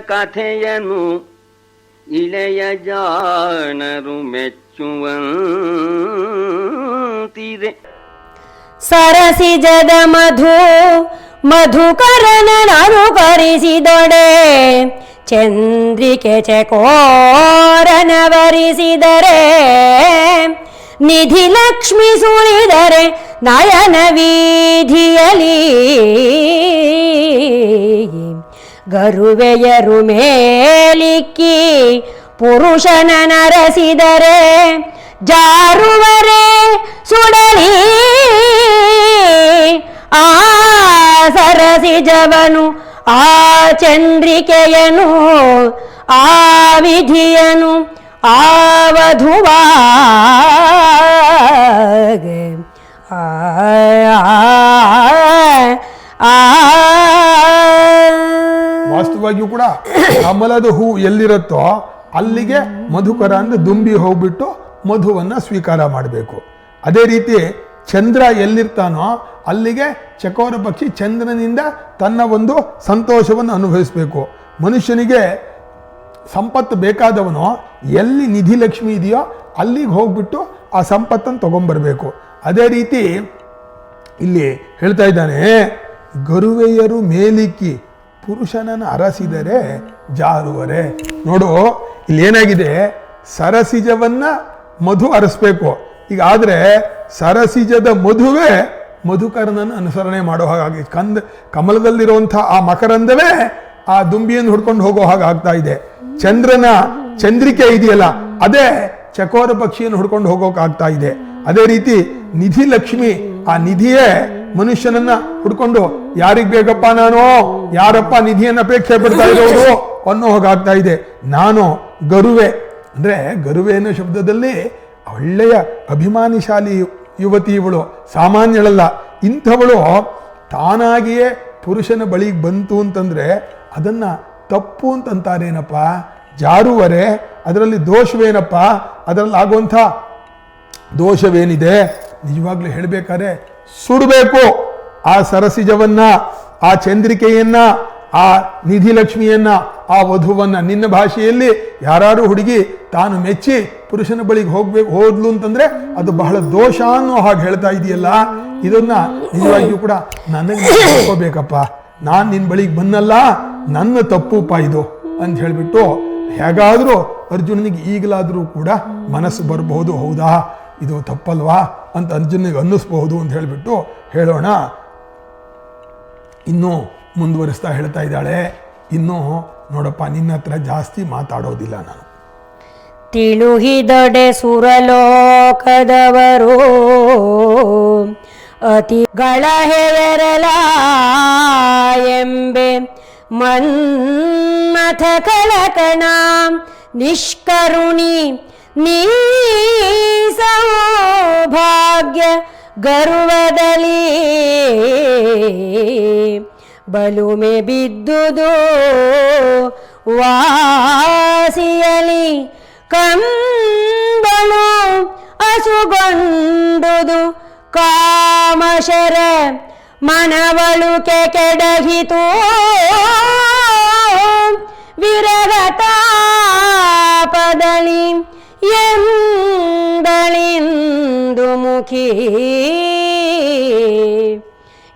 ಕಥೆಯನು ಇಳೆಯ ಜಾಣರು ಮೆಚ್ಚುವಂತಿದೆ ಸರಸಿಜದ ಮಧು ಮಧುಕರನನು ಕರಿಸಿದೊಡೆ. ಚಂದ್ರಿಕೆ ಚಕೋರನ ವರಿಸಿದರೆ. ನಿಧಿ ಲಕ್ಷ್ಮಿ ಸುಳಿದರೆ ನಯನ ವೀಧಿಯಲಿ. ಗರುವೆಯರು ಮೇಲಿಕ್ಕಿ ಪುರುಷನ ನರಸಿದರೆ ಜಾರುವರೆ ಸುಡಲಿ. ಆ ಸರಸಿಜವನು ಆ ಚಂದ್ರಿಕೆಯನು ಆ ವಿಧಿಯನು ಆ ವಧುವಾಗೆ ಕಮಲದ ಹೂ ಎಲ್ಲಿರುತ್ತೋ ಅಲ್ಲಿಗೆ ಮಧುಕರ ಅಂದ್ರೆ ದುಂಬಿ ಹೋಗ್ಬಿಟ್ಟು ಮಧುವನ್ನ ಸ್ವೀಕಾರ ಮಾಡಬೇಕು. ಅದೇ ರೀತಿ ಚಂದ್ರ ಎಲ್ಲಿರ್ತಾನೋ ಅಲ್ಲಿಗೆ ಚಕೋರ ಪಕ್ಷಿ ಚಂದ್ರನಿಂದ ತನ್ನ ಒಂದು ಸಂತೋಷವನ್ನು ಅನುಭವಿಸಬೇಕು. ಮನುಷ್ಯನಿಗೆ ಸಂಪತ್ತು ಬೇಕಾದವನು ಎಲ್ಲಿ ನಿಧಿ ಲಕ್ಷ್ಮಿ ಇದೆಯೋ ಅಲ್ಲಿಗೆ ಹೋಗ್ಬಿಟ್ಟು ಆ ಸಂಪತ್ತನ್ನು ತಗೊಂಬರ್ಬೇಕು. ಅದೇ ರೀತಿ ಇಲ್ಲಿ ಹೇಳ್ತಾ ಇದ್ದಾನೆ, ಗರುವೆಯರು ಮೇಲಿಕ್ಕಿ ಪುರುಷನನ್ನು ಅರಸಿದರೆ ಜಾರುವರೆ. ನೋಡು, ಇಲ್ಲಿ ಏನಾಗಿದೆ? ಸರಸಿಜವನ್ನ ಮಧು ಅರಸಬೇಕು. ಈಗ ಆದರೆ ಸರಸಿಜದ ಮಧುವೆ ಮಧುಕರನನ್ನು ಅನುಸರಣೆ ಮಾಡೋ ಹಾಗಾಗಿ ಕಂದ, ಕಮಲದಲ್ಲಿರುವಂಥ ಆ ಮಕರಂದವೇ ಆ ದುಂಬಿಯನ್ನು ಹುಡ್ಕೊಂಡು ಹೋಗೋ ಹಾಗೆ ಆಗ್ತಾ ಇದೆ. ಚಂದ್ರನ ಚಂದ್ರಿಕೆ ಇದೆಯಲ್ಲ, ಅದೇ ಚಕೋರ ಪಕ್ಷಿಯನ್ನು ಹುಡ್ಕೊಂಡು ಹೋಗೋಕಾಗ್ತಾ ಇದೆ. ಅದೇ ರೀತಿ ನಿಧಿ ಲಕ್ಷ್ಮಿ ಆ ನಿಧಿಯೇ ಮನುಷ್ಯನನ್ನ ಹುಡ್ಕೊಂಡು, ಯಾರಿಗ್ ಬೇಕಪ್ಪ ನಾನು? ಯಾರಪ್ಪ ನಿಧಿಯನ್ನ ಅಪೇಕ್ಷೆ ಪಡ್ತಾ ಇರೋರು ಅನ್ನೋ ಹೋಗಾಗ್ತಾ ಇದೆ. ನಾನು ಗರುವೆ, ಅಂದ್ರೆ ಗರುವೆ ಅನ್ನೋ ಶಬ್ದದಲ್ಲಿ ಒಳ್ಳೆಯ ಅಭಿಮಾನಿಶಾಲಿ ಯುವತಿ ಇವಳು, ಸಾಮಾನ್ಯಳಲ್ಲ. ಇಂಥವಳು ತಾನಾಗಿಯೇ ಪುರುಷನ ಬಳಿಗೆ ಬಂತು ಅಂತಂದ್ರೆ ಅದನ್ನ ತಪ್ಪು ಅಂತಂತಾರೇನಪ್ಪ? ಜಾರುವರೆ, ಅದರಲ್ಲಿ ದೋಷವೇನಪ್ಪ? ಅದರಲ್ಲಿ ಆಗುವಂಥ ದೋಷವೇನಿದೆ? ನಿಜವಾಗ್ಲೂ ಹೇಳಬೇಕಾದ್ರೆ ಸುಡಬೇಕು. ಆ ಸರಸಿಜವನ್ನ, ಆ ಚಂದ್ರಿಕೆಯನ್ನ, ಆ ನಿಧಿ ಲಕ್ಷ್ಮಿಯನ್ನ ಆ ವಧುವನ್ನ ನಿನ್ನ ಭಾಷೆಯಲ್ಲಿ ಯಾರು ಹುಡುಗಿ ತಾನು ಮೆಚ್ಚಿ ಪುರುಷನ ಬಳಿಗೆ ಹೋಗ್ಬೇಕು ಹೋದ್ಲು ಅಂತಂದ್ರೆ ಅದು ಬಹಳ ದೋಷ ಅನ್ನೋ ಹಾಗೆ ಹೇಳ್ತಾ ಇದೆಯಲ್ಲ. ಇದನ್ನ ನಿಜವಾಗಿಯೂ ಕೂಡ ನನಗೆ ಹೋಗ್ಬೇಕಪ್ಪ ನಾನು ನಿನ್ನ ಬಳಿಗೆ ಬನ್ನಲ್ಲ ನನ್ನ ತಪ್ಪುಪ್ಪ ಇದು ಅಂತ ಹೇಳ್ಬಿಟ್ಟು ಹೇಗಾದರೂ ಅರ್ಜುನನಿಗೆ ಈಗಲಾದರೂ ಕೂಡ ಮನಸ್ಸು ಬರಬಹುದು, ಹೌದಾ? ಇದು ತಪ್ಪಲ್ವಾ ಅಂತ ಅರ್ಜುನಿಗೆ ಅನ್ನಿಸ್ಬಹುದು ಅಂತ ಹೇಳಿಬಿಟ್ಟು ಹೇಳೋಣ. ಇನ್ನೂ ಮುಂದುವರಿಸ್ತಾ ಹೇಳ್ತಾ ಇದ್ದಾಳೆ. ಇನ್ನೂ ನೋಡಪ್ಪ, ನಿನ್ನ ಹತ್ರ ಜಾಸ್ತಿ ಮಾತಾಡೋದಿಲ್ಲ ನಾನು. ತಿಳುಹಿದೊಡೆ ಸುರಲೋಕದವರು ಅತಿ ಗಳಹೆಯರಲ ಎಂಬೆ ಮನ್ಮಥ ಕಳಕಣ ನಿಷ್ಕರುಣಿ ನೀ ಸೌಭಾಗ್ಯ ಗರ್ವದಲ್ಲಿ. ಬಲುಮೆ ಬಿದ್ದುದು ವಾಸಿಯಲಿ ಕಂಬಳು ಅಸುಗೊಂಡುದು ಕಾಮಶರ ಮನವಳುಕೆ ಕೆಡಹಿತು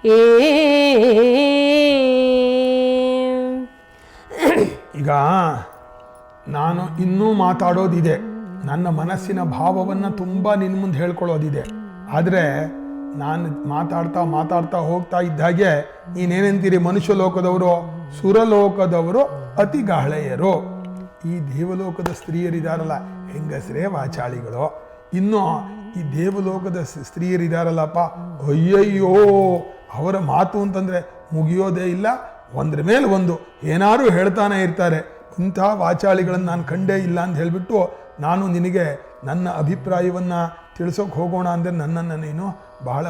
ಏ ಈಗ ನಾನು ಇನ್ನೂ ಮಾತಾಡೋದಿದೆ. ನನ್ನ ಮನಸ್ಸಿನ ಭಾವವನ್ನು ತುಂಬ ನಿನ್ನ ಮುಂದೆ ಹೇಳ್ಕೊಳ್ಳೋದಿದೆ. ಆದರೆ ನಾನು ಮಾತಾಡ್ತಾ ಮಾತಾಡ್ತಾ ಹೋಗ್ತಾ ಇದ್ದಾಗೆ ನೀನೇನಂತೀರಿ? ಮನುಷ್ಯ ಲೋಕದವರು ಸುರಲೋಕದವರು, ಅತಿ ಗಾಹಳೆಯರು ಈ ದೇವಲೋಕದ ಸ್ತ್ರೀಯರಿದಾರಲ್ಲ, ಹೆಂಗಸರೇ, ವಾಚಾಳಿಗಳು. ಇನ್ನು ಈ ದೇವಲೋಕದ ಸ್ತ್ರೀಯರಿದಾರಲ್ಲಪ್ಪ ಅಯ್ಯಯ್ಯೋ, ಅವರ ಮಾತು ಅಂತಂದರೆ ಮುಗಿಯೋದೇ ಇಲ್ಲ. ಒಂದ್ರ ಮೇಲೆ ಒಂದು, ಏನಾದರೂ ಹೇಳ್ತಾನೆ ಇರ್ತಾರೆ. ಇಂಥ ವಾಚಾಳಿಗಳನ್ನು ನಾನು ಕಂಡೇ ಇಲ್ಲ ಅಂತ ಹೇಳಿಬಿಟ್ಟು ನಾನು ನಿನಗೆ ನನ್ನ ಅಭಿಪ್ರಾಯವನ್ನು ತಿಳಿಸೋಕೆ ಹೋಗೋಣ ಅಂದರೆ ನನ್ನನ್ನು ನೀನು ಬಹಳ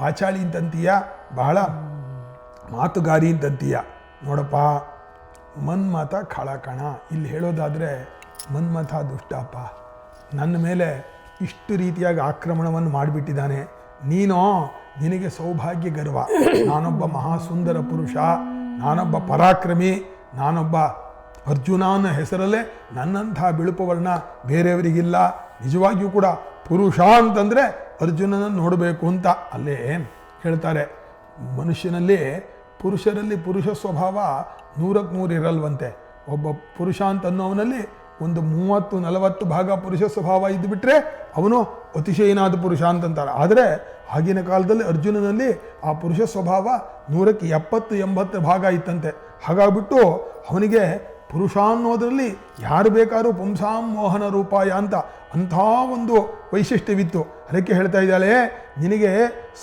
ವಾಚಾಳಿ ಅಂತಂತೀಯ, ಬಹಳ ಮಾತುಗಾರಿ ಅಂತಂತೀಯ. ನೋಡಪ್ಪ ಮನ್ಮಥ ಖಳಕಣ. ಇಲ್ಲಿ ಹೇಳೋದಾದರೆ ಮನ್ಮಥ ದುಷ್ಟಪ್ಪ. ನನ್ನ ಮೇಲೆ ಇಷ್ಟು ರೀತಿಯಾಗಿ ಆಕ್ರಮಣವನ್ನು ಮಾಡಿಬಿಟ್ಟಿದ್ದಾನೆ. ನೀನು, ನಿನಗೆ ಸೌಭಾಗ್ಯ ಗರ್ವ ನಾನೊಬ್ಬ ಮಹಾಸುಂದರ ಪುರುಷ, ನಾನೊಬ್ಬ ಪರಾಕ್ರಮಿ, ನಾನೊಬ್ಬ ಅರ್ಜುನ ಅನ್ನೋ ಹೆಸರಲ್ಲೇ ನನ್ನಂಥ ಬಿಳುಪವರ್ಣ ಬೇರೆಯವರಿಗಿಲ್ಲ. ನಿಜವಾಗಿಯೂ ಕೂಡ ಪುರುಷ ಅಂತಂದರೆ ಅರ್ಜುನನನ್ನು ನೋಡಬೇಕು ಅಂತ. ಅಲ್ಲೇ ಹೇಳ್ತಾರೆ, ಮನುಷ್ಯನಲ್ಲಿ ಪುರುಷರಲ್ಲಿ ಪುರುಷ ಸ್ವಭಾವ ನೂರಕ್ಕೆ ನೂರು ಇರಲ್ವಂತೆ. ಒಬ್ಬ ಪುರುಷ ಅಂತ ಅನ್ನೋವನಲ್ಲಿ ಒಂದು ಮೂವತ್ತು, ನಲವತ್ತು ಭಾಗ ಪುರುಷ ಸ್ವಭಾವ ಇದ್ದುಬಿಟ್ರೆ ಅವನು ಅತಿಶಯನಾದ ಪುರುಷ ಅಂತಂತಾರೆ. ಆದರೆ ಆಗಿನ ಕಾಲದಲ್ಲಿ ಅರ್ಜುನನಲ್ಲಿ ಆ ಪುರುಷ ಸ್ವಭಾವ ನೂರಕ್ಕೆ ಎಪ್ಪತ್ತು, ಎಂಬತ್ತು ಭಾಗ ಇತ್ತಂತೆ. ಹಾಗಾಗ್ಬಿಟ್ಟು ಅವನಿಗೆ ಪುರುಷ ಅನ್ನೋದರಲ್ಲಿ ಯಾರು ಬೇಕಾದ್ರೂ ಪುಂಸಾಂ ಮೋಹನ ರೂಪಾಯ ಅಂತ ಅಂಥ ಒಂದು ವೈಶಿಷ್ಟ್ಯವಿತ್ತು. ಅದಕ್ಕೆ ಹೇಳ್ತಾ ಇದ್ದಾಳೆ, ನಿನಗೆ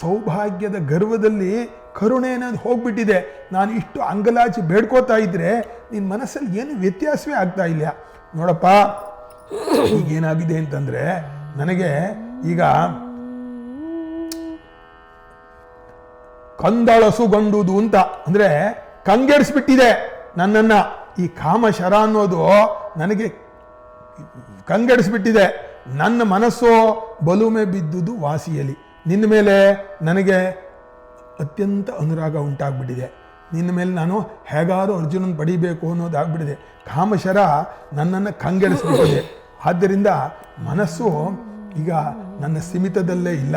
ಸೌಭಾಗ್ಯದ ಗರ್ವದಲ್ಲಿ ಕರುಣೆ ಅನ್ನೋದು ಹೋಗ್ಬಿಟ್ಟಿದೆ. ನಾನು ಇಷ್ಟು ಅಂಗಲಾಚಿ ಬೇಡ್ಕೋತಾ ಇದ್ರೆ ನಿನ್ನ ಮನಸ್ಸಲ್ಲಿ ಏನು ವ್ಯತ್ಯಾಸವೇ ಆಗ್ತಾ ಇಲ್ಲ. ನೋಡಪ್ಪ ಈಗೇನಾಗಿದೆ ಅಂತಂದ್ರೆ ನನಗೆ ಈಗ ಕಂದಳಸುಗೊಂಡುದು ಅಂತ, ಅಂದ್ರೆ ಕಂಗೆಡಿಸ್ಬಿಟ್ಟಿದೆ ನನ್ನನ್ನ. ಈ ಕಾಮಶರ ಅನ್ನೋದು ನನಗೆ ಕಂಗೆಡಿಸ್ಬಿಟ್ಟಿದೆ. ನನ್ನ ಮನಸ್ಸು ಬಲುಮೆ ಬಿದ್ದುದು ವಾಸಿಯಲಿ. ನಿನ್ನ ಮೇಲೆ ನನಗೆ ಅತ್ಯಂತ ಅನುರಾಗ ಉಂಟಾಗ್ಬಿಟ್ಟಿದೆ. ನಿನ್ನ ಮೇಲೆ ನಾನು ಹೇಗಾದರೂ ಅರ್ಜುನನ ಪಡಿಬೇಕು ಅನ್ನೋದಾಗ್ಬಿಟ್ಟಿದೆ. ಕಾಮಶರ ನನ್ನನ್ನು ಕಂಗೆಡಿಸ್ಬಿಟ್ಟಿದೆ ಆದ್ದರಿಂದ ಮನಸ್ಸು ಈಗ ನನ್ನ ಸೀಮಿತದಲ್ಲೇ ಇಲ್ಲ.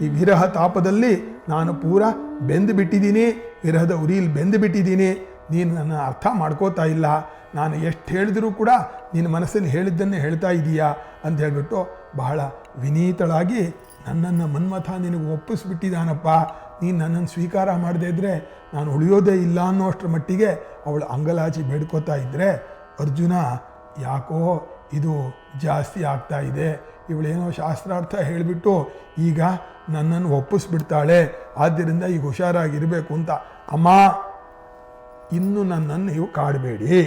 ಈ ವಿರಹ ತಾಪದಲ್ಲಿ ನಾನು ಪೂರ ಬೆಂದು ಬಿಟ್ಟಿದ್ದೀನಿ. ವಿರಹದ ಉರಿಯಲ್ಲಿ ಬೆಂದು ಬಿಟ್ಟಿದ್ದೀನಿ. ನೀನು ನನ್ನ ಅರ್ಥ ಮಾಡ್ಕೋತಾ ಇಲ್ಲ. ನಾನು ಎಷ್ಟು ಹೇಳಿದರೂ ಕೂಡ ನಿನ್ನ ಮನಸ್ಸಲ್ಲಿ ಹೇಳಿದ್ದನ್ನೇ ಹೇಳ್ತಾ ಇದೀಯಾ ಅಂತ ಹೇಳ್ಬಿಟ್ಟು ಬಹಳ ವಿನೀತಳಾಗಿ ನನ್ನನ್ನು ಮನ್ಮಥ ನಿನಗೆ ಒಪ್ಪಿಸ್ಬಿಟ್ಟಿದ್ದಾನಪ್ಪ ನೀನು ನನ್ನನ್ನು ಸ್ವೀಕಾರ ಮಾಡದೇ ಇದ್ದರೆ ನಾನು ಉಳಿಯೋದೇ ಇಲ್ಲ ಅನ್ನೋಷ್ಟರ ಮಟ್ಟಿಗೆ ಅವಳು ಅಂಗಲಾಚಿ ಬೇಡ್ಕೋತಾ ಇದ್ದರೆ ಅರ್ಜುನ, ಯಾಕೋ ಇದು ಜಾಸ್ತಿ ಆಗ್ತಾ ಇದೆ. ಇವಳೇನೋ ಶಾಸ್ತ್ರಾರ್ಥ ಹೇಳಿಬಿಟ್ಟು ಈಗ ನನ್ನನ್ನು ಒಪ್ಪಿಸ್ಬಿಡ್ತಾಳೆ. ಆದ್ದರಿಂದ ಈಗ ಹುಷಾರಾಗಿರಬೇಕು ಅಂತ. ಅಮ್ಮ, ಇನ್ನು ನನ್ನನ್ನು ನೀವು ಕಾಡಬೇಡಿ.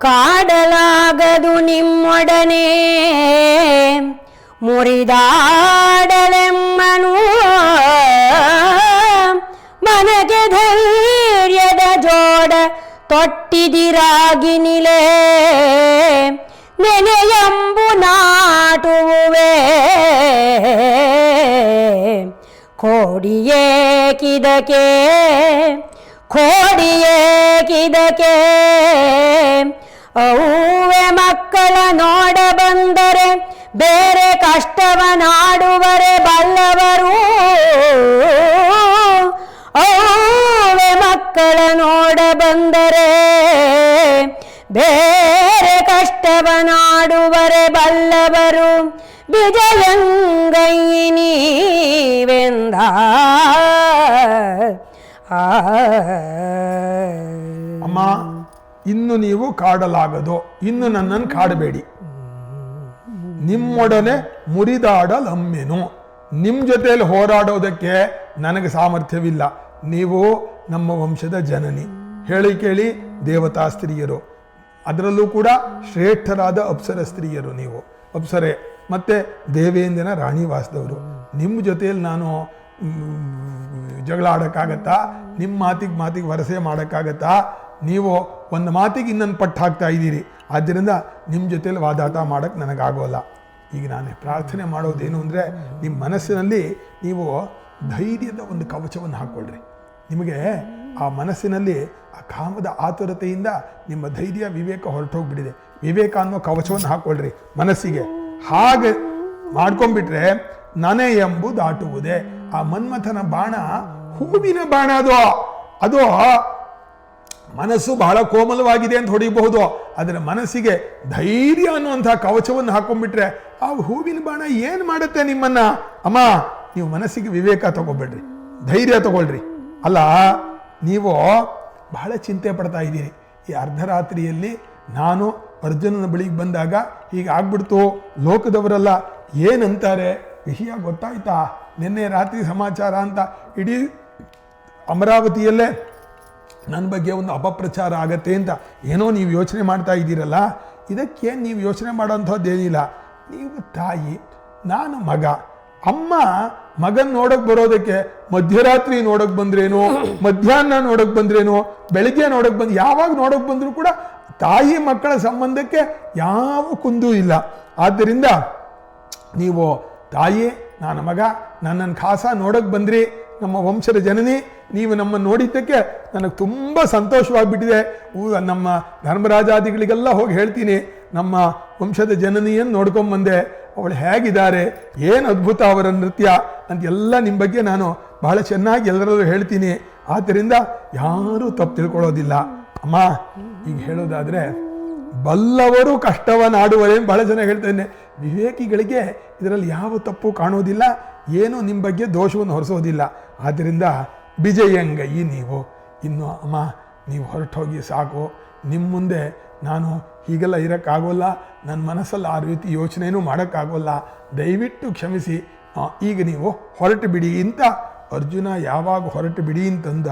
ಕಾಡಲಾಗದು ನಿಮ್ಮೊಡನೆ. ಮುರಿದಾಡಲೆಮ್ಮನು. ಮನಗೆ ಧೈರ್ಯದ ಜೋಡ ತೊಟ್ಟಿದಿರಾಗಿ ನಿಲೆ. ನೆನೆಯಂಬು ನಾಟುವೆ ಕೋಡಿಯೇ ಕಿದಕೆ ಕೋಡಿಯೇ ಕಿದಕೆ ಅವುವೆ ಮಕ್ಕಳ ನೋಡ ಬಂದರೆ ಬೇರೆ ಕಷ್ಟವನಾಡುವರೆ ಬಲ್ಲವರು. ಓವೆ ಮಕ್ಕಳ ನೋಡ ಬಂದರೆ. ಬೇರೆ ಕಷ್ಟವ ನಾಡುವರೆ ಬಲ್ಲವರು ವಿಜಯಂಗೈನೀವೆಂದ ಅಮ್ಮ, ಇನ್ನು ನೀವು ಕಾಡಲಾಗದು. ಇನ್ನು ನನ್ನನ್ನು ಕಾಡಬೇಡಿ. ನಿಮ್ಮೊಡನೆ ಮುರಿದಾಡಲಮ್ಮೆನು. ನಿಮ್ಮ ಜೊತೆಯಲ್ಲಿ ಹೋರಾಡೋದಕ್ಕೆ ನನಗೆ ಸಾಮರ್ಥ್ಯವಿಲ್ಲ. ನೀವು ನಮ್ಮ ವಂಶದ ಜನನಿ. ಹೇಳಿ ಕೇಳಿ ದೇವತಾ ಸ್ತ್ರೀಯರು. ಅದರಲ್ಲೂ ಕೂಡ ಶ್ರೇಷ್ಠರಾದ ಅಪ್ಸರ ಸ್ತ್ರೀಯರು ನೀವು. ಅಪ್ಸರೆ, ಮತ್ತೆ ದೇವೇಂದ್ರನ ರಾಣಿವಾಸದವರು. ನಿಮ್ಮ ಜೊತೆಯಲ್ಲಿ ನಾನು ಜಗಳ ಆಡೋಕ್ಕಾಗತ್ತಾ? ನಿಮ್ಮ ಮಾತಿಗೆ ಮಾತಿಗೆ ವರಸೆ ಮಾಡೋಕ್ಕಾಗತ್ತಾ? ನೀವು ಒಂದು ಮಾತಿಗೆ ಇನ್ನೊಂದು ಪಟ್ಟು ಹಾಕ್ತಾ ಇದ್ದೀರಿ. ಆದ್ದರಿಂದ ನಿಮ್ಮ ಜೊತೇಲಿ ವಾದಾಟ ಮಾಡೋಕ್ಕೆ ನನಗಾಗೋಲ್ಲ. ಈಗ ನಾನು ಪ್ರಾರ್ಥನೆ ಮಾಡೋದೇನು ಅಂದರೆ ನಿಮ್ಮ ಮನಸ್ಸಿನಲ್ಲಿ ನೀವು ಧೈರ್ಯದ ಒಂದು ಕವಚವನ್ನು ಹಾಕ್ಕೊಳ್ಳ್ರಿ ನಿಮಗೆ ಆ ಮನಸ್ಸಿನಲ್ಲಿ ಆ ಕಾಮದ ಆತುರತೆಯಿಂದ ನಿಮ್ಮ ಧೈರ್ಯ, ವಿವೇಕ ಹೊರಟೋಗ್ಬಿಟ್ಟಿದೆ. ವಿವೇಕ ಅನ್ನೋ ಕವಚವನ್ನು ಹಾಕ್ಕೊಳ್ರಿ ಮನಸ್ಸಿಗೆ. ಹಾಗೆ ಮಾಡ್ಕೊಂಡ್ಬಿಟ್ರೆ ನನೆ ಎಂಬುದಾಟುವುದೇ. ಆ ಮನ್ಮಥನ ಬಾಣ ಹೂವಿನ ಬಾಣ ಅದು. ಅದು ಮನಸ್ಸು ಬಹಳ ಕೋಮಲವಾಗಿದೆ ಅಂತ ಹೊಡಿಬಹುದು ಅದರ ಮನಸ್ಸಿಗೆ ಧೈರ್ಯ ಅನ್ನುವಂಥ ಕವಚವನ್ನು ಹಾಕೊಂಡ್ಬಿಟ್ರೆ ಆ ಹೂವಿನ ಬಾಣ ಏನು ಮಾಡುತ್ತೆ ನಿಮ್ಮನ್ನ? ಅಮ್ಮ, ನೀವು ಮನಸ್ಸಿಗೆ ವಿವೇಕ ತಗೋಬೇಡ್ರಿ, ಧೈರ್ಯ ತಗೊಳ್ರಿ. ಅಲ್ಲ, ನೀವು ಬಹಳ ಚಿಂತೆ ಪಡ್ತಾ ಇದ್ದೀರಿ. ಈ ಅರ್ಧರಾತ್ರಿಯಲ್ಲಿ ನಾನು ಅರ್ಜುನನ ಬಳಿಗೆ ಬಂದಾಗ ಹೀಗೆ ಆಗ್ಬಿಡ್ತು. ಲೋಕದವರೆಲ್ಲ ಏನಂತಾರೆ? ವಿಷಯ ಗೊತ್ತಾಯ್ತಾ? ನಿನ್ನೆ ರಾತ್ರಿ ಸಮಾಚಾರ ಅಂತ ಇಡೀ ಅಮರಾವತಿಯಲ್ಲೇ ನನ್ನ ಬಗ್ಗೆ ಒಂದು ಅಪಪ್ರಚಾರ ಆಗತ್ತೆ ಅಂತ ಏನೋ ನೀವು ಯೋಚನೆ ಮಾಡ್ತಾ ಇದ್ದೀರಲ್ಲ, ಇದಕ್ಕೆ ನೀವು ಯೋಚನೆ ಮಾಡೋಂಥದ್ದೇನಿಲ್ಲ ನೀವು ತಾಯಿ, ನಾನು ಮಗ. ಅಮ್ಮ ಮಗನ್ ನೋಡಕ್ ಬರೋದಕ್ಕೆ ಮಧ್ಯರಾತ್ರಿ ನೋಡಕ್ ಬಂದ್ರೇನು, ಮಧ್ಯಾಹ್ನ ನೋಡಕ್ ಬಂದ್ರೇನು, ಬೆಳಿಗ್ಗೆ ನೋಡಕ್ ಬಂದ್, ಯಾವಾಗ ನೋಡಕ್ ಬಂದ್ರು ಕೂಡ ತಾಯಿ ಮಕ್ಕಳ ಸಂಬಂಧಕ್ಕೆ ಯಾವ ಕುಂದೂ ಇಲ್ಲ. ಆದ್ದರಿಂದ ನೀವು ತಾಯಿ, ನಾನು ಮಗ ನನ್ನನ್ನು ಖಾಸ ನೋಡಕ್ ಬಂದ್ರಿ. ನಮ್ಮ ವಂಶದ ಜನನಿ, ನೀವು ನಮ್ಮನ್ನು ನೋಡಿದ್ದಕ್ಕೆ ನನಗೆ ತುಂಬ ಸಂತೋಷವಾಗಿಬಿಟ್ಟಿದೆ. ಊ- ನಮ್ಮ ಧರ್ಮರಾಜಾದಿಗಳಿಗೆಲ್ಲ ಹೋಗಿ ಹೇಳ್ತೀನಿ, ನಮ್ಮ ವಂಶದ ಜನನಿಯನ್ನು ನೋಡ್ಕೊಂಬಂದೆ, ಅವಳು ಹೇಗಿದ್ದಾರೆ, ಏನು ಅದ್ಭುತ ಅವರ ನೃತ್ಯ ಅಂತ ಎಲ್ಲ ನಿಮ್ಮ ಬಗ್ಗೆ ನಾನು ಬಹಳ ಚೆನ್ನಾಗಿ ಎಲ್ಲರಲ್ಲೂ ಹೇಳ್ತೀನಿ. ಆದ್ದರಿಂದ ಯಾರೂ ತಪ್ಪು ತಿಳ್ಕೊಳ್ಳೋದಿಲ್ಲ. ಅಮ್ಮ ಈಗ ಹೇಳೋದಾದರೆ, ಬಲ್ಲವರು ಕಷ್ಟವನ್ನಾಡುವರೆ ಬಹಳ ಜನ ಹೇಳ್ತಾ ಇದ್ದೇನೆ. ವಿವೇಕಿಗಳಿಗೆ ಇದರಲ್ಲಿ ಯಾವ ತಪ್ಪು ಕಾಣೋದಿಲ್ಲ. ಏನು ನಿಮ್ಮ ಬಗ್ಗೆ ದೋಷವನ್ನು ಹೊರಿಸೋದಿಲ್ಲ. ಆದ್ದರಿಂದ ಬಿಜಯಂಗಯಿ ನೀವು. ಇನ್ನು ಅಮ್ಮ, ನೀವು ಹೊರಟೋಗಿ ಸಾಕು. ನಿಮ್ಮ ಮುಂದೆ ನಾನು ಹೀಗೆಲ್ಲ ಇರೋಕ್ಕಾಗೋಲ್ಲ. ನನ್ನ ಮನಸ್ಸಲ್ಲಿ ಆ ರೀತಿ ಯೋಚನೆಯೂ ಮಾಡೋಕ್ಕಾಗೋಲ್ಲ. ದಯವಿಟ್ಟು ಕ್ಷಮಿಸಿ. ಈಗ ನೀವು ಹೊರಟು ಬಿಡಿ ಅಂತ ಅರ್ಜುನ ಯಾವಾಗ ಹೊರಟು ಬಿಡಿ ಅಂತಂದ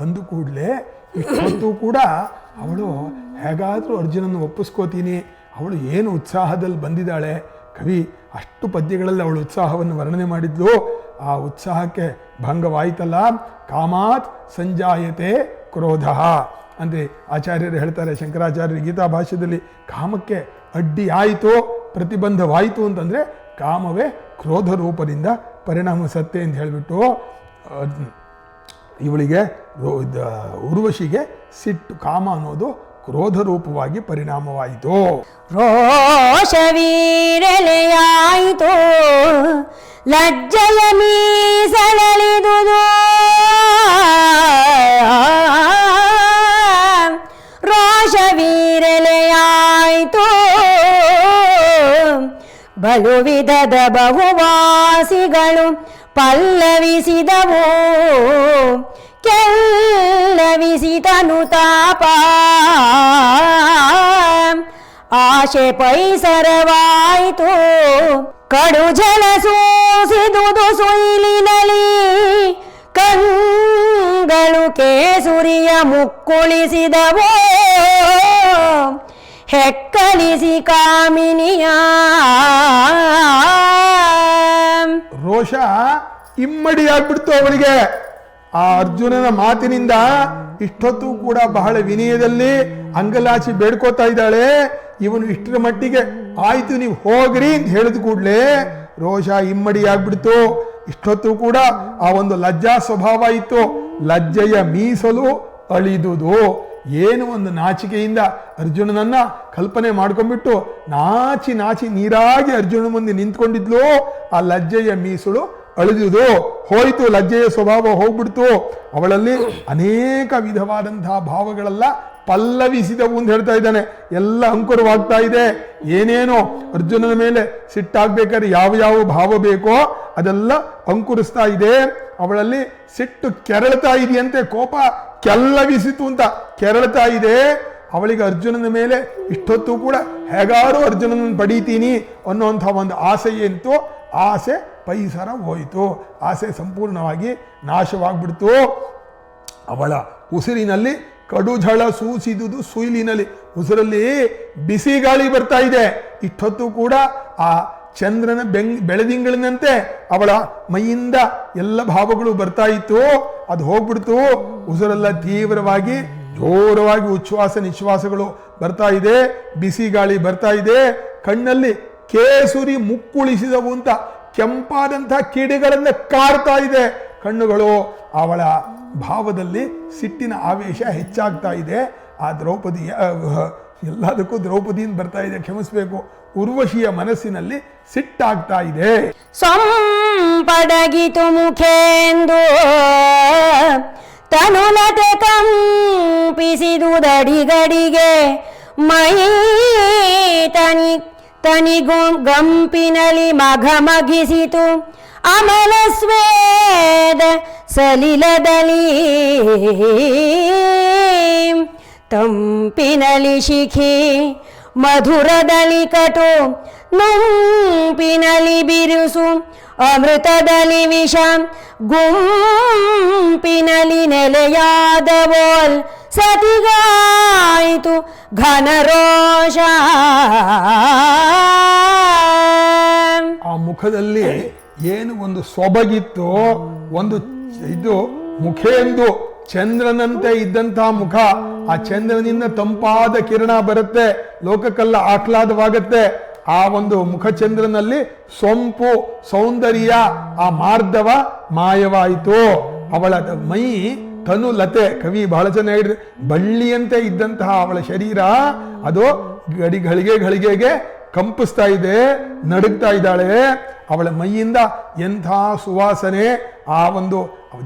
ಅಂದು ಕೂಡಲೇ ಇಷ್ಟೊತ್ತು ಕೂಡ ಅವಳು ಹೇಗಾದರೂ ಅರ್ಜುನನ್ನು ಒಪ್ಪಿಸ್ಕೋತೀನಿ. ಅವಳು ಏನು ಉತ್ಸಾಹದಲ್ಲಿ ಬಂದಿದ್ದಾಳೆ. ಕವಿ ಅಷ್ಟು ಪದ್ಯಗಳಲ್ಲಿ ಅವಳು ಉತ್ಸಾಹವನ್ನು ವರ್ಣನೆ ಮಾಡಿದ್ಲು. ಆ ಉತ್ಸಾಹಕ್ಕೆ ಭಂಗವಾಯಿತಲ್ಲ. ಕಾಮಾತ್ ಸಂಜಾಯತೆ ಕ್ರೋಧ. ಅಂದರೆ ಆಚಾರ್ಯರು ಹೇಳ್ತಾರೆ, ಶಂಕರಾಚಾರ್ಯರು ಗೀತಾ ಭಾಷ್ಯದಲ್ಲಿ ಕಾಮಕ್ಕೆ ಅಡ್ಡಿ ಆಯಿತು, ಪ್ರತಿಬಂಧವಾಯಿತು ಅಂತಂದರೆ ಕಾಮವೇ ಕ್ರೋಧ ರೂಪದಿಂದ ಪರಿಣಾಮಿಸತ್ತೆ ಅಂತ ಹೇಳಿಬಿಟ್ಟು ಇವಳಿಗೆ ಉರ್ವಶಿಗೆ ಸಿಟ್ಟು, ಕಾಮ ಅನ್ನೋದು ಕ್ರೋಧ ರೂಪವಾಗಿ ಪರಿಣಾಮವಾಯಿತು. ರೋಷವೀರಲೆಯಾಯಿತು. ಲಜ್ಜಯ ಮೀಸಲಿದು ರೋಷವೀರಲೆಯಾಯಿತು. ಬಲು ವಿಧದ ಬಹುವಾಸಿಗಳು ಪಲ್ಲವಿಸಿದವು. ಕೆಲ್ಲವಿಸಿದನು ತಾಪ. ಆಶೆ ಪೈಸರವಾಯಿತು. ಕಡು ಜಲ ಸೂಸಿದುದು ಸುಯಿಲಿನಲಿ ಕಂಗಳು ಕೇಸುರಿಯ ಮುಕ್ಕುಳಿಸಿದವೋ. ಹೆಕ್ಕಲಿಸಿ ಕಾಮಿನಿಯ. ರೋಷ ಇಮ್ಮಡಿ ಆಗ್ಬಿಡ್ತು ಅವಳಿಗೆ ಆ ಅರ್ಜುನನ ಮಾತಿನಿಂದ ಇಷ್ಟೊತ್ತು ಕೂಡ ಬಹಳ ವಿನಯದಲ್ಲಿ ಅಂಗಲಾಚಿ ಬೇಡ್ಕೋತಾ ಇದ್ದಾಳೆ. ಇವನು ಇಷ್ಟರ ಮಟ್ಟಿಗೆ, ಆಯ್ತು, ನೀವು ಹೋಗ್ರಿ ಅಂತ ಹೇಳಿದ ಕೂಡಲೇ ರೋಷ ಇಮ್ಮಡಿಯಾಗ್ಬಿಡ್ತು. ಇಷ್ಟೊತ್ತು ಕೂಡ ಆ ಒಂದು ಲಜ್ಜಾ ಸ್ವಭಾವ ಇತ್ತು. ಲಜ್ಜೆಯ ಮೀಸಲು ಅಳಿದುದು. ಏನು ಒಂದು ನಾಚಿಕೆಯಿಂದ ಅರ್ಜುನನನ್ನ ಕಲ್ಪನೆ ಮಾಡ್ಕೊಂಡ್ಬಿಟ್ಟು ನಾಚಿ ನಾಚಿ ನೀರಾಗಿ ಅರ್ಜುನ ಮುಂದೆ ನಿಂತ್ಕೊಂಡಿದ್ಲು. ಆ ಲಜ್ಜೆಯ ಮೀಸಲು ಅಳಿದುದು ಹೋಯಿತು, ಲಜ್ಜೆಯ ಸ್ವಭಾವ ಹೋಗ್ಬಿಡ್ತು. ಅವಳಲ್ಲಿ ಅನೇಕ ವಿಧವಾದಂತಹ ಭಾವಗಳೆಲ್ಲ ಪಲ್ಲವಿಸಿದವು ಅಂತ ಹೇಳ್ತಾ ಇದ್ದಾನೆ. ಎಲ್ಲ ಅಂಕುರವಾಗ್ತಾ ಇದೆ. ಏನೇನೋ ಅರ್ಜುನನ ಮೇಲೆ ಸಿಟ್ಟಾಗ್ಬೇಕಾದ್ರೆ ಯಾವ ಯಾವ ಭಾವ ಬೇಕೋ ಅದೆಲ್ಲ ಅಂಕುರಿಸ್ತಾ ಇದೆ. ಅವಳಲ್ಲಿ ಸಿಟ್ಟು ಕೆರಳ್ತಾ ಇದೆಯಂತೆ, ಕೋಪ ಕೆಲ್ಲವಿಸಿತು ಅಂತ ಕೆರಳ್ತಾ ಇದೆ. ಅವಳಿಗೆ ಅರ್ಜುನನ ಮೇಲೆ ಇಷ್ಟೊತ್ತು ಕೂಡ ಹೇಗಾರು ಅರ್ಜುನನ ಪಡೀತೀನಿ ಅನ್ನೋಂಥ ಒಂದು ಆಸೆ ಏನಿತ್ತು ಆಸೆ ಪೈಸರ ಹೋಯಿತು. ಆಸೆ ಸಂಪೂರ್ಣವಾಗಿ ನಾಶವಾಗ್ಬಿಡ್ತು. ಅವಳ ಉಸಿರಿನಲ್ಲಿ ಕಡುಝಳ ಸೂಸಿದುದು ಸುಯಿಲಿನಲ್ಲಿ. ಉಸಿರಲ್ಲಿ ಬಿಸಿ ಗಾಳಿ ಬರ್ತಾ ಇದೆ. ಇಷ್ಟೊತ್ತು ಕೂಡ ಆ ಚಂದ್ರನ ಬೆಂಗ್, ಬೆಳದಿಂಗಳಿನಂತೆ ಅವಳ ಮೈಯಿಂದ ಎಲ್ಲ ಭಾವಗಳು ಬರ್ತಾ ಇತ್ತು. ಅದು ಹೋಗ್ಬಿಡ್ತು. ಉಸಿರೆಲ್ಲ ತೀವ್ರವಾಗಿ, ಜೋರವಾಗಿ ಉಚ್ಛ್ವಾಸ ನಿಶ್ವಾಸಗಳು ಬರ್ತಾ ಇದೆ. ಬಿಸಿ ಗಾಳಿ ಬರ್ತಾ ಇದೆ. ಕಣ್ಣಲ್ಲಿ ಕೇಸುರಿ ಮುಕ್ಕುಳಿಸಿದವು ಅಂತ ಕೆಂಪಾದಂತಹ ಕಿಡಿಗಳನ್ನು ಕಾಡ್ತಾ ಇದೆ. ಕಣ್ಣುಗಳು ಅವಳ ಭಾವದಲ್ಲಿ ಸಿಟ್ಟಿನ ಆವೇಶ ಹೆಚ್ಚಾಗ್ತಾ ಇದೆ. ಆ ದ್ರೌಪದಿಯ ಎಲ್ಲದಕ್ಕೂ ದ್ರೌಪದಿಯಿಂದ ಬರ್ತಾ ಇದೆ. ಕ್ಷಮಿಸಬೇಕು. ಉರ್ವಶಿಯ ಮನಸ್ಸಿನಲ್ಲಿ ಸಿಟ್ಟಾಗ್ತಾ ಇದೆ. ಸಂಪಡಗಿತು ಮುಖೇಂದು. ತನುಲತೆ ಕಂಪಿಸಿದುದಡಿಗಡಿಗೆ ಮೈ ತನಿ ತನಿಗು ಗಂಪಿನಲಿ ಮಘಮಗಿಸಿತು ಅಮಲ ಸ್ವೇದ ಸಲಿಲದಲ್ಲಿ ತಂಪಿನಲಿ ಶಿಖಿ ಮಧುರದಲ್ಲಿ ಕಟು ನುಂಪಿನಲಿ ಬಿರುಸು ಅಮೃತದಲ್ಲಿ ವಿಷ ಗುಂಪಿನಲಿ ನೆಲೆಯಾದವೋಲ್ ಸತಿಗಾಯಿತು ಘನರೋಷ. ಆ ಮುಖದಲ್ಲಿ ಏನು ಒಂದು ಸೊಬಗಿತ್ತು, ಒಂದು ಇದು ಮುಖೇಂದು ಚಂದ್ರನಂತೆ ಇದ್ದಂತಹ ಮುಖ, ಆ ಚಂದ್ರನಿಂದ ತಂಪಾದ ಕಿರಣ ಬರುತ್ತೆ, ಲೋಕಕ್ಕೆಲ್ಲ ಆಹ್ಲಾದವಾಗತ್ತೆ. ಆ ಒಂದು ಮುಖಚಂದ್ರನಲ್ಲಿ ಸೊಂಪು, ಸೌಂದರ್ಯ, ಆ ಮಾರ್ಧವ ಮಾಯವಾಯಿತು. ಅವಳ ಮೈ ತನು ಲತೆ. ಕವಿ ಬಹಳ ಹೇಳಿದ್ರೆ, ಬಳ್ಳಿಯಂತೆ ಇದ್ದಂತಹ ಅವಳ ಶರೀರ, ಅದು ಗಡಿ ಗಳಿಗೆ ಗಳಿಗೆಗೆ ಕಂಪಿಸ್ತಾ ಇದೆ, ನಡುಗ್ತಾ ಇದ್ದಾಳೆ. ಅವಳ ಮೈಯಿಂದ ಎಂಥ ಸುವಾಸನೆ ಆ ಒಂದು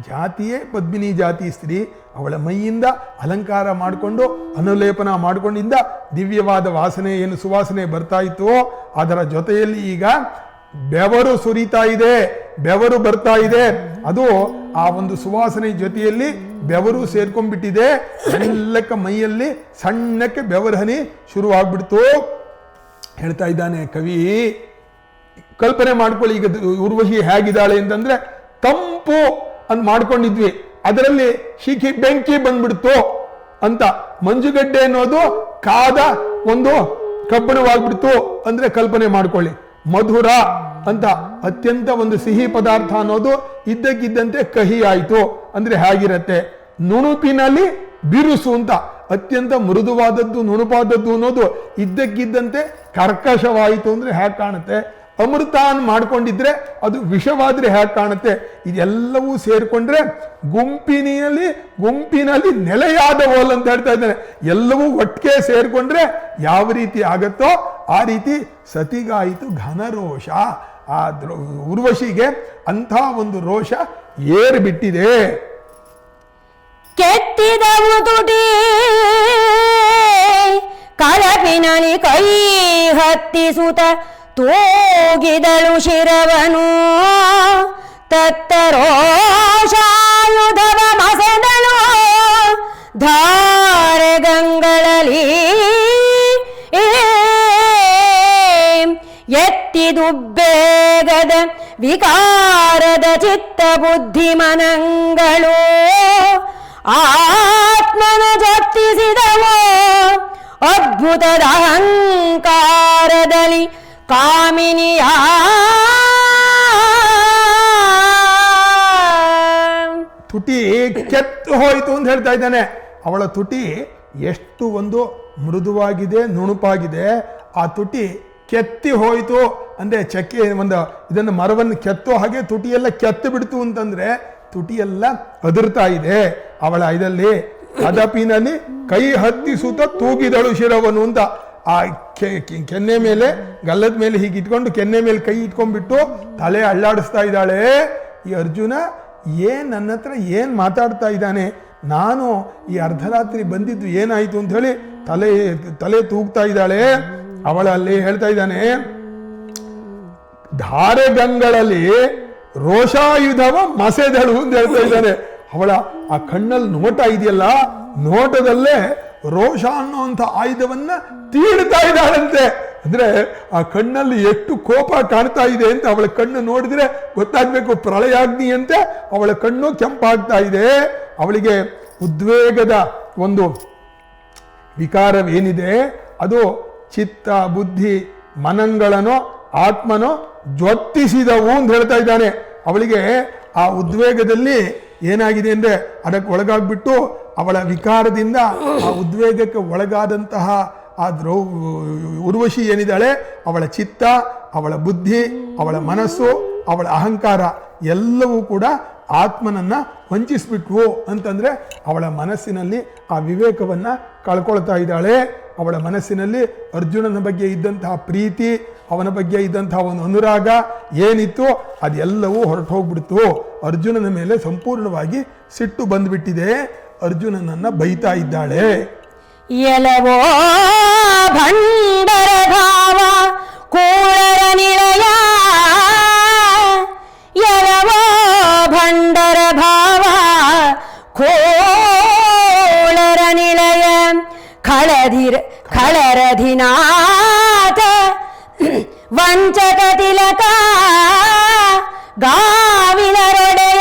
ಜಾತಿಯೇ ಪದ್ಮಿನಿ ಜಾತಿ ಸ್ತ್ರೀ ಅವಳ ಮೈಯಿಂದ ಅಲಂಕಾರ ಮಾಡಿಕೊಂಡು, ಅನುಲೇಪನ ಮಾಡಿಕೊಂಡಿಂದ ದಿವ್ಯವಾದ ವಾಸನೆ ಏನು ಸುವಾಸನೆ ಬರ್ತಾ ಇತ್ತು. ಅದರ ಜೊತೆಯಲ್ಲಿ ಈಗ ಬೆವರು ಸುರಿತಾ ಇದೆ, ಬೆವರು ಬರ್ತಾ ಇದೆ. ಅದು ಆ ಒಂದು ಸುವಾಸನೆ ಜೊತೆಯಲ್ಲಿ ಬೆವರು ಸೇರ್ಕೊಂಡ್ಬಿಟ್ಟಿದೆ. ಎಲ್ಲಕ್ಕೆ ಮೈಯಲ್ಲಿ ಸಣ್ಣಕ್ಕೆ ಬೆವರು ಹನಿ ಶುರುವಾಗ್ಬಿಡ್ತು. ಹೇಳ್ತಾ ಇದ್ದಾನೆ, ಕವಿ, ಕಲ್ಪನೆ ಮಾಡ್ಕೊಳ್ಳಿ, ಈಗ ಉರ್ವಶಿ ಹೇಗಿದ್ದಾಳೆ ಅಂತಂದ್ರೆ ತಂಪು ಅಂತ ಮಾಡ್ಕೊಂಡಿದ್ವಿ. ಅದರಲ್ಲಿ ಶಿಖಿ ಬೆಂಕಿ ಬಂದ್ಬಿಡ್ತು ಅಂತ. ಮಂಜುಗಡ್ಡೆ ಅನ್ನೋದು ಕಾದ ಒಂದು ಕಬ್ಬಣವಾಗ್ಬಿಡ್ತು ಅಂದ್ರೆ ಕಲ್ಪನೆ ಮಾಡ್ಕೊಳ್ಳಿ. ಮಧುರ ಅಂತ ಅತ್ಯಂತ ಒಂದು ಸಿಹಿ ಪದಾರ್ಥ ಅನ್ನೋದು ಇದ್ದಕ್ಕಿದ್ದಂತೆ ಕಹಿ ಆಯಿತು ಅಂದ್ರೆ ಹೇಗಿರತ್ತೆ? ನುಣುಪಿನಲ್ಲಿ ಬಿರುಸು ಅಂತ ಅತ್ಯಂತ ಮೃದುವಾದದ್ದು, ನುಣುಪಾದದ್ದು ಅನ್ನೋದು ಇದ್ದಕ್ಕಿದ್ದಂತೆ ಕರ್ಕಶವಾಯಿತು ಅಂದ್ರೆ ಹೇಗೆ ಕಾಣುತ್ತೆ? ಅಮೃತ ಅನ್ ಮಾಡ್ಕೊಂಡಿದ್ರೆ ಅದು ವಿಷವಾದ್ರೆ ಹೇಗೆ ಕಾಣುತ್ತೆ? ಇದೆಲ್ಲವೂ ಸೇರ್ಕೊಂಡ್ರೆ ಗುಂಪಿನಲ್ಲಿ ಗುಂಪಿನಲ್ಲಿ ನೆಲೆಯಾದ ಓಲ್ ಅಂತ ಹೇಳ್ತಾ ಇದ್ದಾನೆ ಎಲ್ಲವೂ ಒಟ್ಟಿಗೆ ಸೇರ್ಕೊಂಡ್ರೆ ಯಾವ ರೀತಿ ಆಗತ್ತೋ ಆ ರೀತಿ ಸತಿಗಾಯಿತು ಘನರೋಷ ಆ ಉರ್ವಶಿಗೆ ಅಂಥ ಒಂದು ರೋಷ ಏರ್ಬಿಟ್ಟಿದೆ. ಕೆತ್ತಿದವು ತುಟಿ ಕಲಪಿನಲ್ಲಿ ಕೈ ಹತ್ತಿಸುತ್ತ ತೋಗಿದಳು ಶಿರವನು. ತತ್ತರೋಷಾಯುಧವ ಮಸೆದಳು. ಧಾರೆ ಗಂಗಳಲ್ಲಿ ಎತ್ತಿದು ಬೇಗದ ವಿಕಾರದ ಚಿತ್ತ ಬುದ್ಧಿ ಮನಂಗಳು ಆತ್ಮನ ಜಪ್ತಿಸಿದವು. ಅದ್ಭುತದ ಅಹಂಕಾರದಲ್ಲಿ ಕಾಮಿನಿಯ. ತುಟಿ ಕೆತ್ತು ಹೋಯಿತು ಅಂತ ಹೇಳ್ತಾ ಇದ್ದಾನೆ. ಅವಳ ತುಟಿ ಎಷ್ಟು ಒಂದು ಮೃದುವಾಗಿದೆ, ನುಣುಪಾಗಿದೆ. ಆ ತುಟಿ ಕೆತ್ತಿ ಹೋಯಿತು ಅಂದ್ರೆ ಚಕ್ಕೆ ಒಂದು ಇದನ್ನು ಮರವನ್ನು ಕೆತ್ತೋ ಹಾಗೆ ತುಟಿಯೆಲ್ಲ ಕೆತ್ತು ಬಿಡ್ತು ಅಂತಂದ್ರೆ ತುಟಿಯೆಲ್ಲ ಅದರ್ತಾ ಇದೆ. ಅವಳ ಇದರಲ್ಲಿ ಅದಪಿನಲ್ಲಿ ಕೈ ಹತ್ತಿಸುತ್ತ ತೂಗಿದಳು ಶಿರವನು ಅಂತ. ಆ ಕೆನ್ನೆ ಮೇಲೆ, ಗಲ್ಲದ ಮೇಲೆ ಹೀಗೆ ಇಟ್ಕೊಂಡು ಕೆನ್ನೆ ಮೇಲೆ ಕೈ ಇಟ್ಕೊಂಡ್ಬಿಟ್ಟು ತಲೆ ಅಳ್ಳಾಡಿಸ್ತಾ ಇದ್ದಾಳೆ. ಈ ಅರ್ಜುನ ಏನು ನನ್ನ ಹತ್ರ ಏನು ಮಾತಾಡ್ತಾ ಇದ್ದಾನೆ? ನಾನು ಈ ಅರ್ಧರಾತ್ರಿ ಬಂದಿದ್ದು ಏನಾಯ್ತು ಅಂತ ಹೇಳಿ ತಲೆ ತಲೆ ತೂಗ್ತಾ ಇದ್ದಾಳೆ. ಅವಳ ಅಲ್ಲಿ ಹೇಳ್ತಾ ಇದ್ದಾನೆ, ಧಾರೆಗಂಗಳಲ್ಲಿ ರೋಷಾಯುಧವ ಮಸೆದಳು ಅಂತ ಹೇಳ್ತಾ ಇದ್ದಾನೆ. ಅವಳ ಆ ಕಣ್ಣಲ್ಲಿ ನೋಟ ಇದೆಯಲ್ಲ, ನೋಟದಲ್ಲೇ ರೋಷ ಅನ್ನುವಂಥ ಆಯುಧವನ್ನ ತೀಡ್ತಾ ಇದ್ದಾಳಂತೆ. ಅಂದ್ರೆ ಆ ಕಣ್ಣಲ್ಲಿ ಎಷ್ಟು ಕೋಪ ಕಾಣ್ತಾ ಇದೆ ಅಂತ ಅವಳ ಕಣ್ಣು ನೋಡಿದ್ರೆ ಗೊತ್ತಾಗ್ಬೇಕು ಪ್ರಳಯಾಗ್ನಿಯಂತೆ ಅವಳ ಕಣ್ಣು ಕೆಂಪಾಗ್ತಾ ಇದೆ. ಅವಳಿಗೆ ಉದ್ವೇಗದ ಒಂದು ವಿಕಾರವೇನಿದೆ, ಅದು ಚಿತ್ತ, ಬುದ್ಧಿ, ಮನಂಗಳನೋ, ಆತ್ಮನೋ ಜ್ವತ್ತಿಸಿದವು ಅಂತ ಹೇಳ್ತಾ ಇದ್ದಾನೆ. ಅವಳಿಗೆ ಆ ಉದ್ವೇಗದಲ್ಲಿ ಏನಾಗಿದೆ ಅಂದ್ರೆ ಅದಕ್ಕೆ ಒಳಗಾಗ್ಬಿಟ್ಟು ಅವಳ ವಿಕಾರದಿಂದ ಆ ಉದ್ವೇಗಕ್ಕೆ ಒಳಗಾದಂತಹ ಆ ದ್ರೌ, ಉರ್ವಶಿ ಏನಿದ್ದಾಳೆ, ಅವಳ ಚಿತ್ತ, ಅವಳ ಬುದ್ಧಿ, ಅವಳ ಮನಸ್ಸು, ಅವಳ ಅಹಂಕಾರ ಎಲ್ಲವೂ ಕೂಡ ಆತ್ಮನನ್ನ ವಂಚಿಸ್ಬಿಟ್ವು ಅಂತಂದ್ರೆ ಅವಳ ಮನಸ್ಸಿನಲ್ಲಿ ಆ ವಿವೇಕವನ್ನ ಕಳ್ಕೊಳ್ತಾ ಇದ್ದಾಳೆ. ಅವಳ ಮನಸ್ಸಿನಲ್ಲಿ ಅರ್ಜುನನ ಬಗ್ಗೆ ಇದ್ದಂತಹ ಪ್ರೀತಿ, ಅವನ ಬಗ್ಗೆ ಇದ್ದಂತಹ ಒಂದು ಅನುರಾಗ ಏನಿತ್ತು ಅದೆಲ್ಲವೂ ಹೊರಟು ಹೋಗ್ಬಿಡ್ತು ಅರ್ಜುನನ ಮೇಲೆ ಸಂಪೂರ್ಣವಾಗಿ ಸಿಟ್ಟು ಬಂದ್ಬಿಟ್ಟಿದೆ. ಅರ್ಜುನನನ್ನ ಬೈತಾ ಇದ್ದಾಳೆ. ಎಲವೋ ಭಂಡರ ಖಳಧಿರ ಖಳರಧಿನಾಥ ವಂಚಕ ತಿಲಕ ಗಾವಿಲರೊಡೆಯ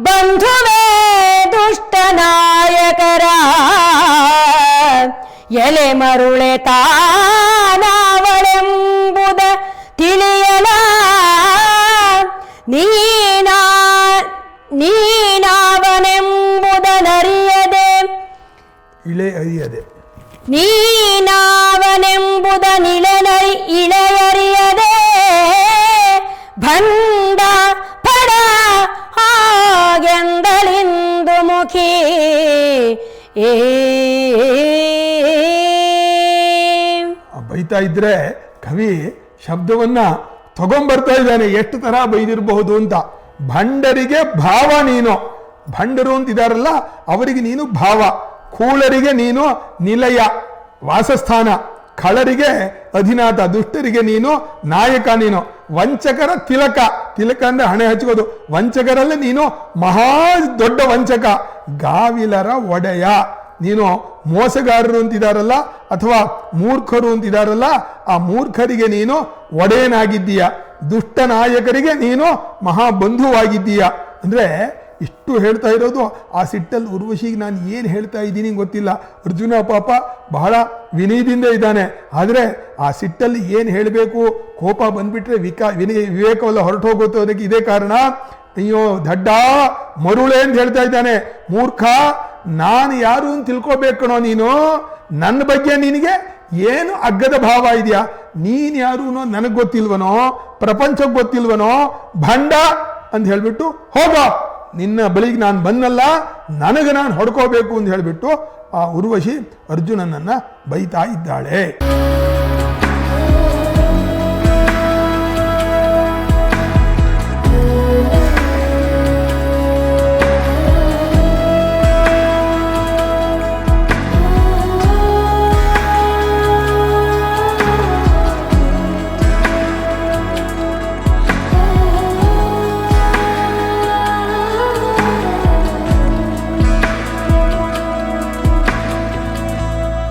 ಬಂಧುವೇ ದುಷ್ಟ ನಾಯಕರ. ಎಲೆ ಮರುಳೆ ತಾನವಳೆಂಬುದ ತಿಳಿಯಲ. ನೀನಾ ನೀನಾವನೆಂಬುದನರಿಯದೆ. ಇಳೆ ಅರಿಯದೆ. ನೀನಾವನೆಂಬುದ ನಿಳನರಿ ಇಳೆಯರಿಯದೆ. ಭಂಡ ಪಡ ಹಾಗೆಂದಲಿಂದು ಮುಖಿ. ಏ. ಬೈತಾ ಇದ್ರೆ ಕವಿ ಶಬ್ದವನ್ನ ತಗೊಂಬರ್ತಾ ಇದ್ದಾನೆ. ಎಷ್ಟು ತರ ಬೈದಿರಬಹುದು ಅಂತ. ಭಂಡರಿಗೆ ಭಾವ ನೀನು. ಭಂಡರು ಅಂತಿದಾರಲ್ಲ, ಅವರಿಗೆ ನೀನು ಭಾವ. ಕೂಳರಿಗೆ ನೀನು ನಿಲಯ, ವಾಸಸ್ಥಾನ, ಖಳರಿಗೆ ಅಧಿನಾಥ, ದುಷ್ಟರಿಗೆ ನೀನು ನಾಯಕ ನೀನು, ವಂಚಕರ ತಿಲಕ. ತಿಲಕ ಅಂದ್ರೆ ಹಣೆ ಹಚ್ಕೋದು. ವಂಚಕರಲ್ಲಿ ನೀನು ಮಹಾ ದೊಡ್ಡ ವಂಚಕ. ಗಾವಿಲರ ಒಡೆಯ. ನೀನು ಮೋಸಗಾರರು ಅಂತಿದಾರಲ್ಲ ಅಥವಾ ಮೂರ್ಖರು ಅಂತಿದಾರಲ್ಲ, ಆ ಮೂರ್ಖರಿಗೆ ನೀನು ಒಡೆಯನಾಗಿದ್ದೀಯ. ದುಷ್ಟ ನಾಯಕರಿಗೆ ನೀನು ಮಹಾಬಂಧುವಾಗಿದ್ದೀಯ ಅಂದ್ರೆ ಇಷ್ಟು ಹೇಳ್ತಾ ಇರೋದು ಆ ಸಿಟ್ಟಲ್ಲಿ ಉರ್ವಶಿಗೆ ನಾನು ಏನು ಹೇಳ್ತಾ ಇದ್ದೀನಿ ಗೊತ್ತಿಲ್ಲ. ಅರ್ಜುನ ಪಾಪ ಬಹಳ ವಿನಯದಿಂದ ಇದ್ದಾನೆ. ಆದರೆ ಆ ಸಿಟ್ಟಲ್ಲಿ ಏನು ಹೇಳಬೇಕು? ಕೋಪ ಬಂದುಬಿಟ್ರೆ ವಿಕಾ ವಿನಯ ವಿವೇಕವೆಲ್ಲ ಹೊರಟು ಹೋಗುತ್ತೆ ಅದಕ್ಕೆ ಇದೇ ಕಾರಣ. ಅಯ್ಯೋ, ದಡ್ಡ, ಮರುಳೆ ಅಂತ ಹೇಳ್ತಾ ಇದ್ದಾನೆ. ಮೂರ್ಖ, ನಾನು ಯಾರು ಅಂತ ತಿಳ್ಕೊಬೇಕಣೋ ನೀನು? ನನ್ನ ಬಗ್ಗೆ ನಿನಗೆ ಏನು ಅಗ್ಗದ ಭಾವ ಇದೆಯಾ? ನೀನು ಯಾರು ನನಗೆ ಗೊತ್ತಿಲ್ವನೋ? ಪ್ರಪಂಚಕ್ಕೆ ಗೊತ್ತಿಲ್ವನೋ? ಭಂಡ ಅಂತ ಹೇಳ್ಬಿಟ್ಟು ಹೋಗ. ನಿನ್ನ ಬಳಿಗೆ ನಾನು ಬಂದಲ್ಲ ನನಗೆ ನಾನು ಹೊಡ್ಕೋಬೇಕು ಅಂತ ಹೇಳಿಬಿಟ್ಟು ಆ ಉರ್ವಶಿ ಅರ್ಜುನನನ್ನು ಬೈತಾ ಇದ್ದಾಳೆ.